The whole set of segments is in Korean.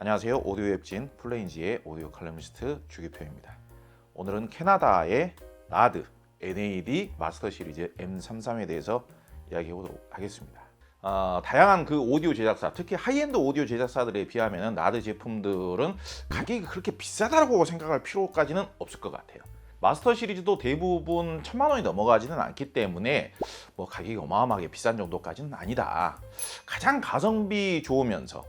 안녕하세요. 오디오 웹진 플레인지의 오디오 칼럼니스트 주기표입니다. 오늘은 캐나다의 나드 NAD 마스터 시리즈 M33에 대해서 이야기해 보도록 하겠습니다. 어, 다양한 그 오디오 제작사, 특히 하이엔드 오디오 제작사들에 비하면 나드 제품들은 가격이 그렇게 비싸다고 생각할 필요까지는 없을 것 같아요. 마스터 시리즈도 대부분 천만 원이 넘어가지는 않기 때문에 뭐 가격이 어마어마하게 비싼 정도까지는 아니다. 가장 가성비 좋으면서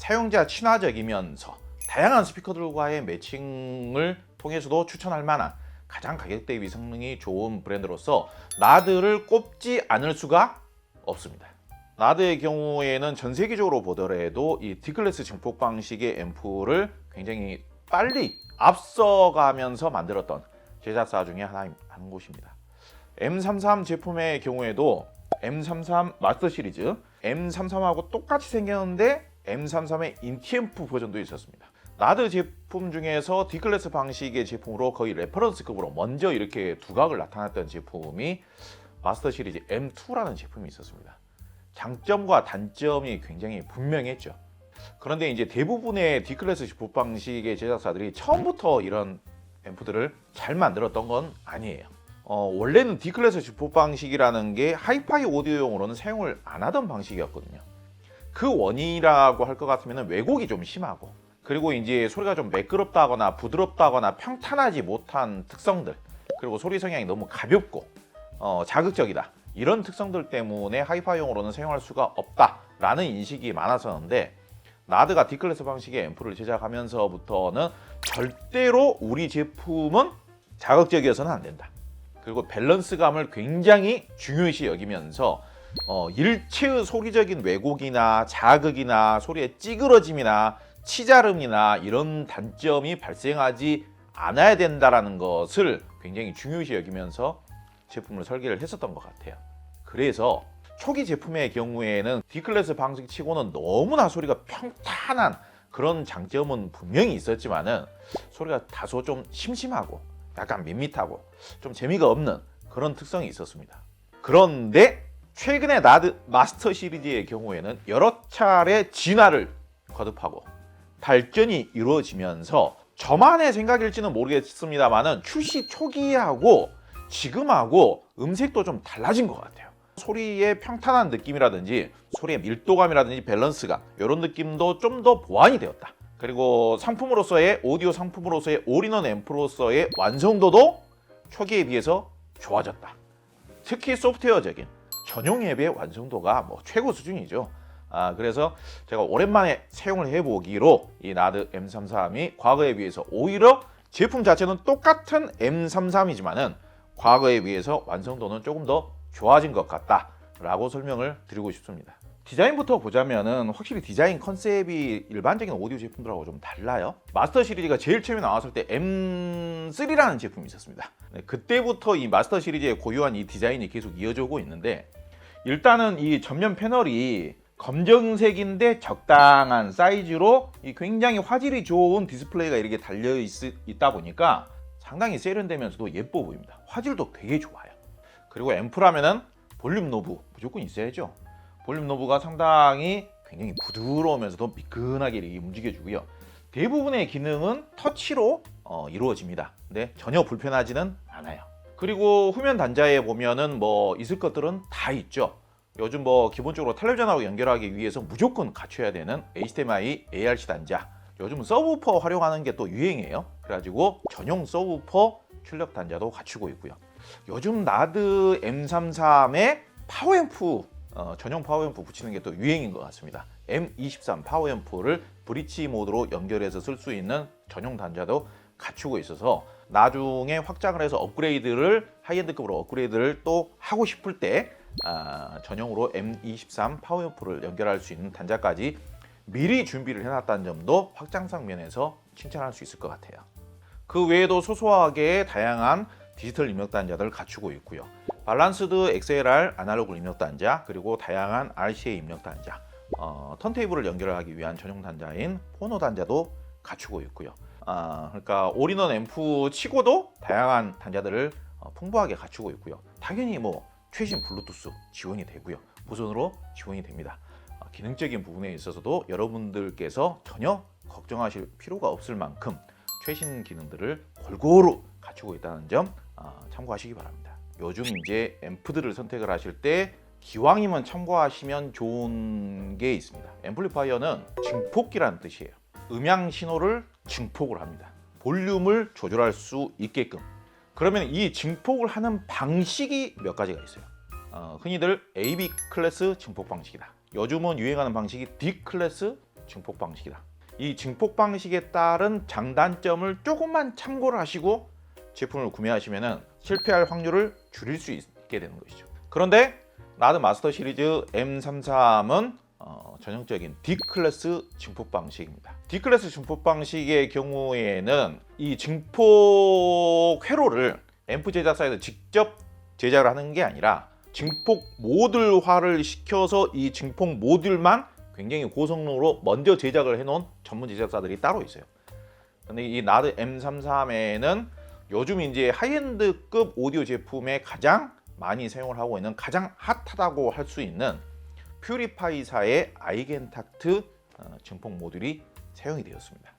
사용자 친화적이면서 다양한 스피커들과의 매칭을 통해서도 추천할 만한 가장 가격 대 비 성능이 좋은 브랜드로서 나드를 꼽지 않을 수가 없습니다. 나드의 경우에는 전 세계적으로 보더라도 이 D클래스 증폭 방식의 앰프를 굉장히 빨리 앞서가면서 만들었던 제작사 중에 하나 한 곳입니다. M33 제품의 경우에도 M33 마스터 시리즈 M33하고 똑같이 생겼는데 M33의 인티앰프 버전도 있었습니다. 나드 제품 중에서 D클래스 방식의 제품으로 거의 레퍼런스급으로 먼저 이렇게 두각을 나타냈던 제품이 마스터 시리즈 M2라는 제품이 있었습니다. 장점과 단점이 굉장히 분명했죠. 그런데 이제 대부분의 D클래스 제품 방식의 제작사들이 처음부터 이런 앰프들을 잘 만들었던 건 아니에요. 어, 원래는 D클래스 주포 방식이라는 게 하이파이 오디오용으로는 사용을 안 하던 방식이었거든요. 그 원인이라고 할 것 같으면 왜곡이 좀 심하고 그리고 이제 소리가 좀 매끄럽다거나 부드럽다거나 평탄하지 못한 특성들 그리고 소리 성향이 너무 가볍고 어, 자극적이다 이런 특성들 때문에 하이파이용으로는 사용할 수가 없다라는 인식이 많았었는데 나드가 D클래스 방식의 앰프를 제작하면서부터는 절대로 우리 제품은 자극적이어서는 안 된다. 그리고 밸런스감을 굉장히 중요시 여기면서 어, 일체의 소리적인 왜곡이나 자극이나 소리의 찌그러짐이나 치자름이나 이런 단점이 발생하지 않아야 된다라는 것을 굉장히 중요시 여기면서 제품을 설계를 했었던 것 같아요. 그래서 초기 제품의 경우에는 D클래스 방식 치고는 너무나 소리가 평탄한 그런 장점은 분명히 있었지만은 소리가 다소 좀 심심하고 약간 밋밋하고 좀 재미가 없는 그런 특성이 있었습니다. 그런데 최근에 나드 마스터 시리즈의 경우에는 여러 차례 진화를 거듭하고 발전이 이루어지면서 저만의 생각일지는 모르겠습니다만은 출시 초기하고 지금하고 음색도 좀 달라진 것 같아요. 소리의 평탄한 느낌이라든지 소리의 밀도감이라든지 밸런스감 이런 느낌도 좀 더 보완이 되었다. 그리고 상품으로서의 오디오 상품으로서의 올인원 앰프로서의 완성도도 초기에 비해서 좋아졌다. 특히 소프트웨어적인 전용 앱의 완성도가 뭐 최고 수준이죠. 아, 그래서 제가 오랜만에 사용을 해보기로 이 나드 M33이 과거에 비해서 오히려 제품 자체는 똑같은 M33이지만은 과거에 비해서 완성도는 조금 더 좋아진 것 같다라고 설명을 드리고 싶습니다. 디자인부터 보자면은 확실히 디자인 컨셉이 일반적인 오디오 제품들하고 좀 달라요. 마스터 시리즈가 제일 처음에 나왔을 때 M3라는 제품이 있었습니다. 네, 그때부터 이 마스터 시리즈의 고유한 이 디자인이 계속 이어져 오고 있는데 일단은 이 전면 패널이 검정색인데 적당한 사이즈로 이 굉장히 화질이 좋은 디스플레이가 이렇게 달려 있, 있다 보니까 상당히 세련되면서도 예뻐 보입니다. 화질도 되게 좋아요. 그리고 앰프라면은 볼륨 노브 무조건 있어야죠. 볼륨 노브가 상당히 굉장히 부드러우면서도 미끈하게 이렇게 움직여주고요. 대부분의 기능은 터치로 어, 이루어집니다. 근데 전혀 불편하지는 않아요. 그리고 후면 단자에 보면은 뭐 있을 것들은 다 있죠. 요즘 뭐 기본적으로 텔레비전하고 연결하기 위해서 무조건 갖춰야 되는 HDMI ARC 단자. 요즘 서브우퍼 활용하는 게 또 유행이에요. 그래가지고 전용 서브우퍼 출력 단자도 갖추고 있고요. 요즘 나드 M33에 파워앰프 어, 전용 파워앰프 붙이는 게 또 유행인 것 같습니다. M23 파워앰프를 브릿지 모드로 연결해서 쓸 수 있는 전용 단자도 갖추고 있어서 나중에 확장을 해서 업그레이드를 하이엔드급으로 업그레이드를 또 하고 싶을 때 아, 전용으로 M23 파워앰프를 연결할 수 있는 단자까지 미리 준비를 해놨다는 점도 확장성 면에서 칭찬할 수 있을 것 같아요. 그 외에도 소소하게 다양한 디지털 입력 단자들을 갖추고 있고요. 밸런스드 XLR 아날로그 입력 단자 그리고 다양한 RCA 입력 단자 어, 턴테이블을 연결하기 위한 전용 단자인 포노 단자도 갖추고 있고요. 아, 그러니까 올인원 앰프 치고도 다양한 단자들을 어, 풍부하게 갖추고 있고요. 당연히 뭐 최신 블루투스 지원이 되고요. 무선으로 지원이 됩니다. 어, 기능적인 부분에 있어서도 여러분들께서 전혀 걱정하실 필요가 없을 만큼 최신 기능들을 골고루 갖추고 있다는 점 아, 참고하시기 바랍니다. 요즘 이제 앰프들을 선택을 하실 때 기왕이면 참고하시면 좋은 게 있습니다. 앰플리파이어는 증폭기라는 뜻이에요. 음향 신호를 증폭을 합니다. 볼륨을 조절할 수 있게끔. 그러면 이 증폭을 하는 방식이 몇 가지가 있어요. 어, 흔히들 AB 클래스 증폭 방식이다. 요즘은 유행하는 방식이 D 클래스 증폭 방식이다. 이 증폭 방식에 따른 장단점을 조금만 참고를 하시고 제품을 구매하시면 실패할 확률을 줄일 수 있게 되는 것이죠. 그런데 나드 마스터 시리즈 M33은 어, 전형적인 D 클래스 증폭 방식입니다. D 클래스 증폭 방식의 경우에는 이 증폭 회로를 앰프 제작사에서 직접 제작을 하는 게 아니라 증폭 모듈화를 시켜서 이 증폭 모듈만 굉장히 고성능으로 먼저 제작을 해놓은 전문 제작사들이 따로 있어요. 근데 이 나드 M33에는 요즘 이제 하이엔드급 오디오 제품에 가장 많이 사용을 하고 있는 가장 핫하다고 할 수 있는 퓨리파이사의 아이겐탁트 어, 증폭 모듈이 사용이 되었습니다.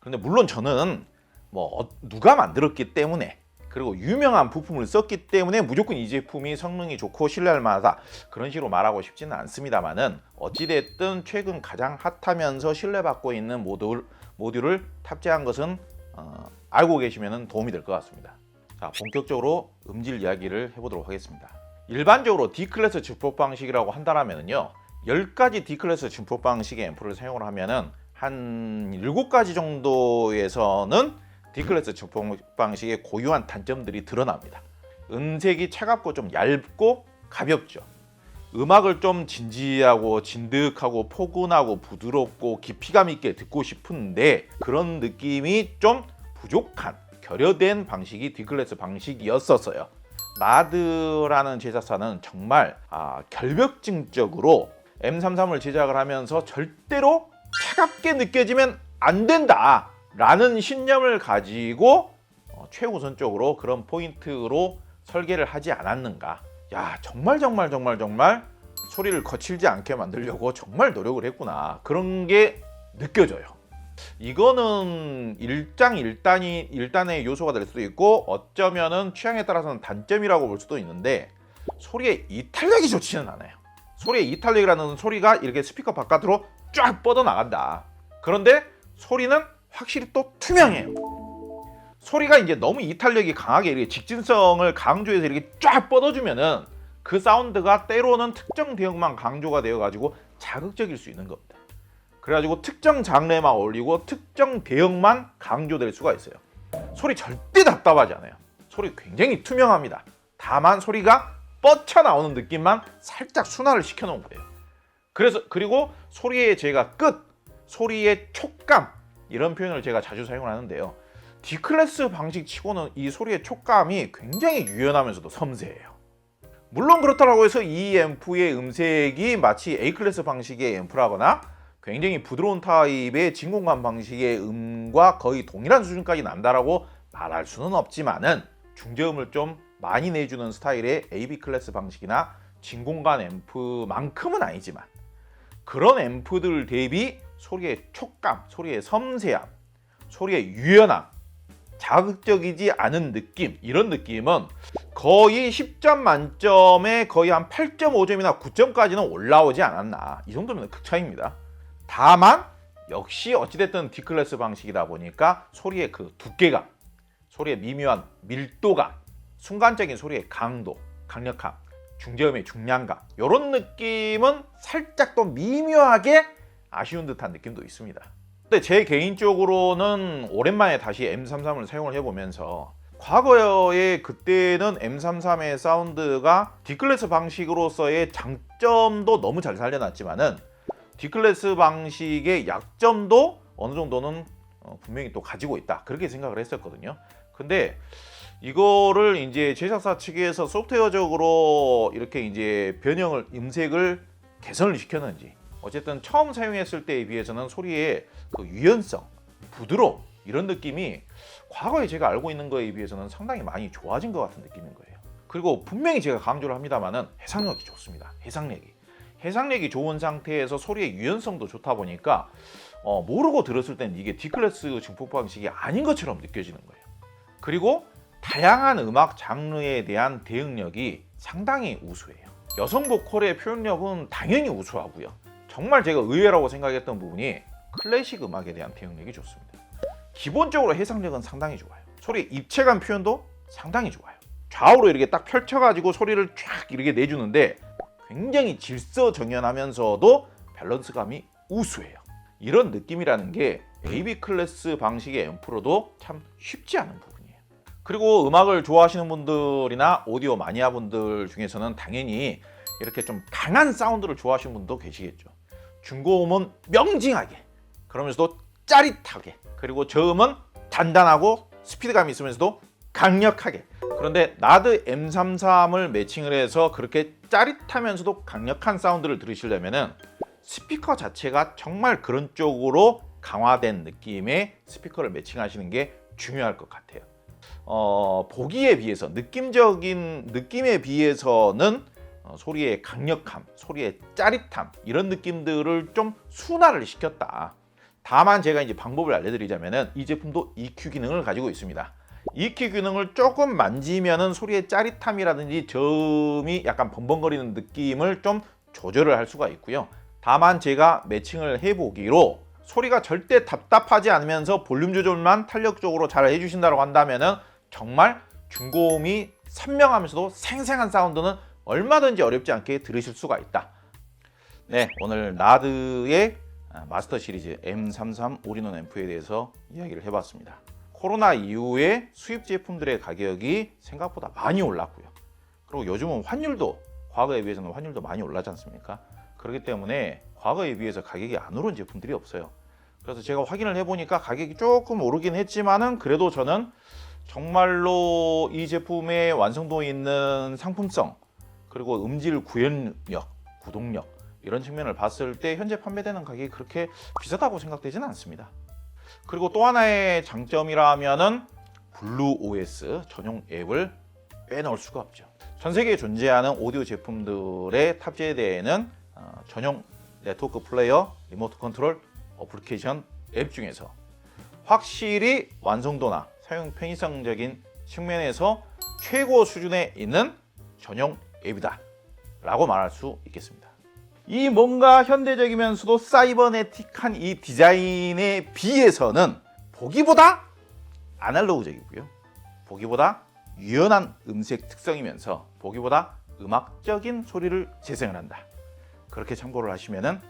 그런데 물론 저는 뭐 어- 누가 만들었기 때문에 그리고 유명한 부품을 썼기 때문에 무조건 이 제품이 성능이 좋고 신뢰할 만하다 그런 식으로 말하고 싶지는 않습니다만은 어찌됐든 최근 가장 핫하면서 신뢰받고 있는 모듈, 모듈을 탑재한 것은 어, 알고 계시면 도움이 될 것 같습니다. 자 본격적으로 음질 이야기를 해보도록 하겠습니다. 일반적으로 D 클래스 증폭 방식이라고 한다면은요 10가지 D 클래스 증폭 방식의 앰프를 사용을 하면은 한 7가지 정도에서는 D 클래스 증폭 방식의 고유한 단점들이 드러납니다. 음색이 차갑고 좀 얇고 가볍죠. 음악을 좀 진지하고 진득하고 포근하고 부드럽고 깊이감 있게 듣고 싶은데 그런 느낌이 좀 부족한 결여된 방식이 디클래스 방식이었었어요. 나드라는 제작사는 정말 아, 결벽증적으로 M33을 제작을 하면서 절대로 차갑게 느껴지면 안 된다 라는 신념을 가지고 어, 최우선적으로 그런 포인트로 설계를 하지 않았는가. 야 정말 정말 정말 정말 소리를 거칠지 않게 만들려고 정말 노력을 했구나. 그런 게 느껴져요 이거는 일장일단이 일단의 요소가 될 수도 있고 어쩌면은 취향에 따라서는 단점이라고 볼 수도 있는데 소리의 이탈력이 좋지는 않아요. 소리의 이탈력이라는 소리가 이렇게 스피커 바깥으로 쫙 뻗어 나간다. 그런데 소리는 확실히 또 투명해요. 소리가 이제 너무 이탈력이 강하게 이렇게 직진성을 강조해서 이렇게 쫙 뻗어주면은 그 사운드가 때로는 특정 대역만 강조가 되어 가지고 자극적일 수 있는 겁니다. 그래가지고 특정 장르에만 어울리고 특정 대역만 강조될 수가 있어요. 소리 절대 답답하지 않아요. 소리 굉장히 투명합니다. 다만 소리가 뻗쳐 나오는 느낌만 살짝 순화를 시켜놓은 거예요. 그래서 그리고 소리의 제가 끝, 소리의 촉감 이런 표현을 제가 자주 사용을 하는데요. D클래스 방식 치고는 이 소리의 촉감이 굉장히 유연하면서도 섬세해요. 물론 그렇다고 해서 이 앰프의 음색이 마치 A클래스 방식의 앰프라거나 굉장히 부드러운 타입의 진공관 방식의 음과 거의 동일한 수준까지 난다라고 말할 수는 없지만은 중저음을 좀 많이 내주는 스타일의 AB 클래스 방식이나 진공관 앰프만큼은 아니지만 그런 앰프들 대비 소리의 촉감, 소리의 섬세함, 소리의 유연함, 자극적이지 않은 느낌 이런 느낌은 거의 10점 만점에 거의 한 8.5점이나 9점까지는 올라오지 않았나 이 정도면 극차입니다. 다만 역시 어찌됐든 D클래스 방식이다 보니까 소리의 그 두께감, 소리의 미묘한 밀도감, 순간적인 소리의 강도, 강력함, 중저음의 중량감 이런 느낌은 살짝 더 미묘하게 아쉬운 듯한 느낌도 있습니다. 근데 제 개인적으로는 오랜만에 다시 M33을 사용을 해보면서 과거에 그때는 M33의 사운드가 D클래스 방식으로서의 장점도 너무 잘 살려놨지만은 D클래스 방식의 약점도 어느 정도는 어, 분명히 또 가지고 있다 그렇게 생각을 했었거든요. 근데 이거를 이제 제작사 측에서 소프트웨어적으로 이렇게 이제 변형을 음색을 개선을 시켰는지 어쨌든 처음 사용했을 때에 비해서는 소리의 그 유연성, 부드러움 이런 느낌이 과거에 제가 알고 있는 거에 비해서는 상당히 많이 좋아진 것 같은 느낌인 거예요. 그리고 분명히 제가 강조를 합니다만은 해상력이 좋습니다. 해상력이 해상력이 좋은 상태에서 소리의 유연성도 좋다 보니까 어, 모르고 들었을 땐 이게 D클래스 증폭 방식이 아닌 것처럼 느껴지는 거예요. 그리고 다양한 음악 장르에 대한 대응력이 상당히 우수해요. 여성 보컬의 표현력은 당연히 우수하고요. 정말 제가 의외라고 생각했던 부분이 클래식 음악에 대한 대응력이 좋습니다. 기본적으로 해상력은 상당히 좋아요. 소리 입체감 표현도 상당히 좋아요. 좌우로 이렇게 딱 펼쳐가지고 소리를 쫙 이렇게 내주는데 굉장히 질서정연하면서도 밸런스감이 우수해요. 이런 느낌이라는 게 AB 클래스 방식의 앰프로도 참 쉽지 않은 부분이에요. 그리고 음악을 좋아하시는 분들이나 오디오 마니아 분들 중에서는 당연히 이렇게 좀 강한 사운드를 좋아하시는 분도 계시겠죠. 중고음은 명징하게 그러면서도 짜릿하게 그리고 저음은 단단하고 스피드감이 있으면서도 강력하게 그런데 나드 M33을 매칭을 해서 그렇게 짜릿하면서도 강력한 사운드를 들으시려면은 스피커 자체가 정말 그런 쪽으로 강화된 느낌의 스피커를 매칭하시는 게 중요할 것 같아요. 어, 보기에 비해서 느낌적인 느낌에 비해서는 어, 소리의 강력함, 소리의 짜릿함 이런 느낌들을 좀 순화를 시켰다. 다만 제가 이제 방법을 알려드리자면은 이 제품도 EQ 기능을 가지고 있습니다. EQ 기능을 조금 만지면은 소리의 짜릿함이라든지 저음이 약간 벙벙거리는 느낌을 좀 조절을 할 수가 있고요. 다만 제가 매칭을 해보기로 소리가 절대 답답하지 않으면서 볼륨 조절만 탄력적으로 잘 해주신다고 한다면은 정말 중고음이 선명하면서도 생생한 사운드는 얼마든지 어렵지 않게 들으실 수가 있다. 네, 오늘 나드의 아, 마스터 시리즈 M33 올인원 앰프에 대해서 이야기를 해봤습니다. 코로나 이후에 수입 제품들의 가격이 생각보다 많이 올랐고요. 그리고 요즘은 환율도 과거에 비해서는 환율도 많이 올랐지 않습니까? 그렇기 때문에 과거에 비해서 가격이 안 오른 제품들이 없어요. 그래서 제가 확인을 해보니까 가격이 조금 오르긴 했지만은 그래도 저는 정말로 이 제품의 완성도 있는 상품성 그리고 음질 구현력, 구동력 이런 측면을 봤을 때 현재 판매되는 가격이 그렇게 비싸다고 생각되지는 않습니다. 그리고 또 하나의 장점이라면은 블루 OS 전용 앱을 빼놓을 수가 없죠. 전 세계에 존재하는 오디오 제품들의 탑재되는 어, 전용 네트워크 플레이어, 리모트 컨트롤, 어플리케이션 앱 중에서 확실히 완성도나 사용 편의성적인 측면에서 최고 수준에 있는 전용 앱이다 라고 말할 수 있겠습니다. 이 뭔가 현대적이면서도 사이버네틱한 이 디자인에 비해서는 보기보다 아날로그적이고요. 보기보다 유연한 음색 특성이면서 보기보다 음악적인 소리를 재생을 한다. 그렇게 참고를 하시면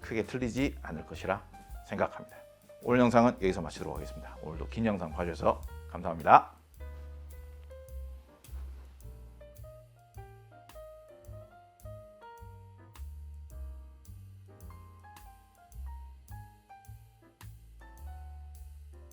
크게 틀리지 않을 것이라 생각합니다. 오늘 영상은 여기서 마치도록 하겠습니다. 오늘도 긴 영상 봐주셔서 감사합니다.